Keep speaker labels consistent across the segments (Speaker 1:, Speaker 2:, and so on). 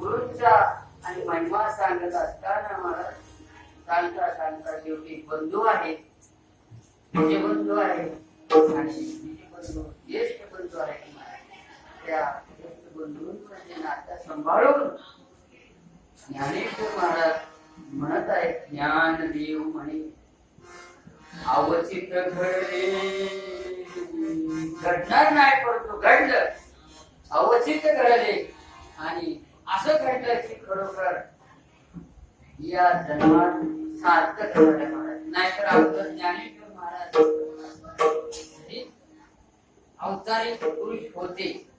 Speaker 1: त्यांच्या आणि महिमा सांगत असताना मला सांगता सांगता शेवटी बंधू आहे बंधू आहे आणि बंधू ज्येष्ठ बंधू आहे त्या ज्येष्ठ सांभाळून ज्ञानेश्वर महाराज म्हणत आहेत ज्ञान देव म्हणे अवचित घडले. घडणार नाही परंतु घडलं. अवचित घडले. आणि असं घडलं की खरोखर या जन्मात सार्थक घडलं महाराज नाहीतर अवतार ज्ञानेश्वर महाराज हे अवतारी पुरुष होते.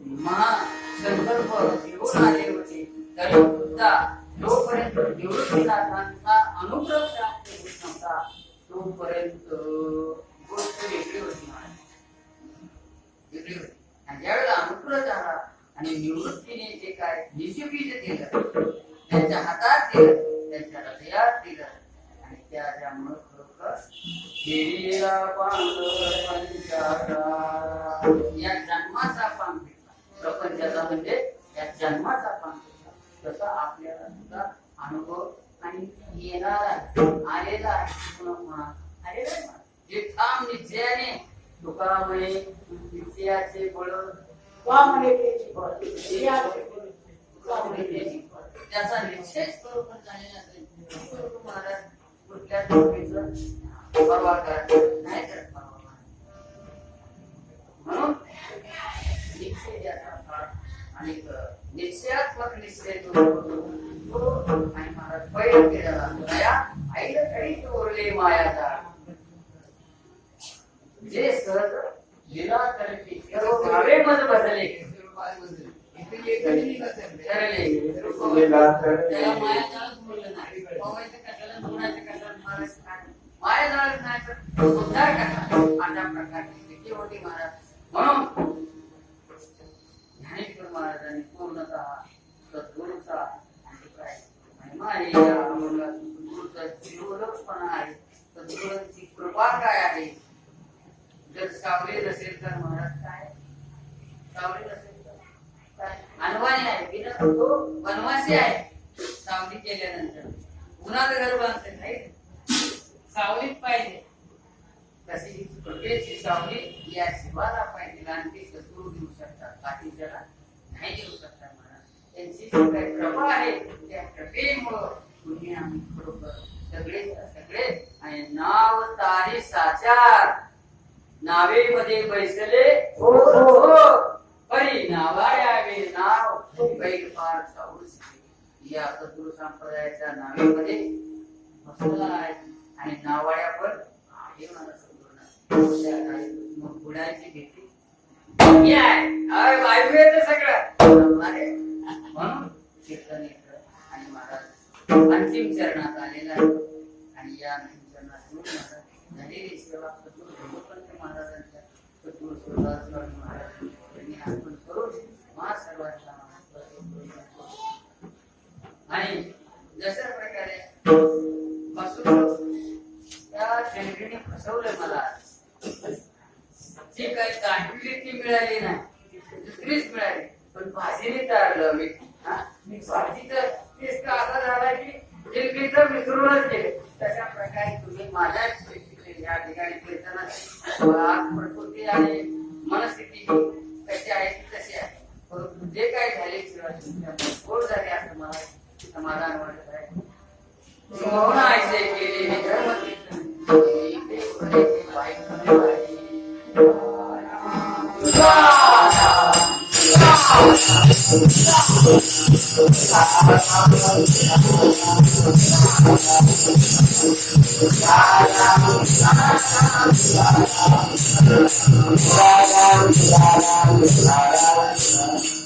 Speaker 1: महासंकल्प घेऊन आले होते. तरी सुद्धा जोपर्यंत निवृत्तीनाथांचा अनुग्रह प्राप्त होत नव्हता तोपर्यंत बीज दिलं. त्यांच्या हातात दिलं त्यांच्या हृदयात दिलं. आणि त्याच्यामुळं खरोखर या जन्माचा पान भेटला प्रपंचाचा म्हणजे या जन्माचा पान भेटला तसा आपल्याला सुद्धा अनुभव आणि येणार आहे. आलेला आहे. पुन्हा पुन्हा आलेला आहे. जे ठाम निश्चयाने तुका म्हणे निश्चयाचे बळ
Speaker 2: वा म्हणे त्याची बळ. स्त्रियाचे बळ.
Speaker 1: तुका म्हणे त्याचा निश्चय बरोबर झालेला तर महाराज कुठल्या परवा करत नाही करत म्हणून निश्चय आणि निश्चयात्मक निश्चय जो तो आणि महाराज केलेला आईला चोरले मायाचा जे सहज लीला करते सर्व भावे मज बसले. माया झालं नाही काय तर उद्धार कसा अशा प्रकारची स्थिती होती महाराज म्हणून ज्ञानेश्वर महाराजांनी पूर्णतः सद्गुरूचा महिमा आहे या आहे सद्गुरूंची कृपा काय? आहे जर सावली नसेल तर महाराज काय? सावली नसेल अनवाणी आहे बिना तो वनवासी आहे. सावली केल्यानंतर. उन्हात गर्भ बांधते नाही सावलीत पाहिजे. तशी प्रत्येकची सावली या शिवाला पाहिजे. आणि ते शत्रू घेऊ शकतात बाकी जरा नाही घेऊ शकतात महाराज त्यांची जी काही प्रभा आहे त्या प्रभेमुळं तुम्ही आम्ही खरोखर सगळे सगळे आणि नाव तारी साचार. नावेमध्ये बैसले हो हो, हो. परी नावाय बैल पार साऊस या सद्गुरु संप्रदायाच्या नावेमध्ये बसला आहे. आणि नावाड्या पण आहे मला सद्गुरूंना. त्या काळी मग गुणाची भीती सगळं. अरे म्हणून कीर्तन आणि महाराज अंतिम चरणात आलेला आहे आणि या अंतिम चरणात झालेली सेवा सद्गुरु महाराजांच्या सद्गुरु सुरदास महाराज यांनी आणि जशा प्रकारे फसवलं त्या शेंडीने फसवलं मला. जी काही काढली ती मिळाली नाही दुसरीच मिळाली पण भाजीने तारलं मी. मी भाजी तर तेच का असा झाला की तर विसरूनच गेले. तशा प्रकारे तुम्ही माझ्या या ठिकाणी काही झाले गोड झाले असं मला समाधान वाटत आहे. मोहन ऐसे केले हे धर्म कीर्तन इथे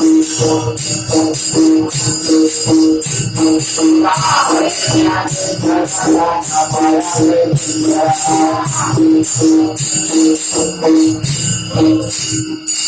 Speaker 1: नाही. Thank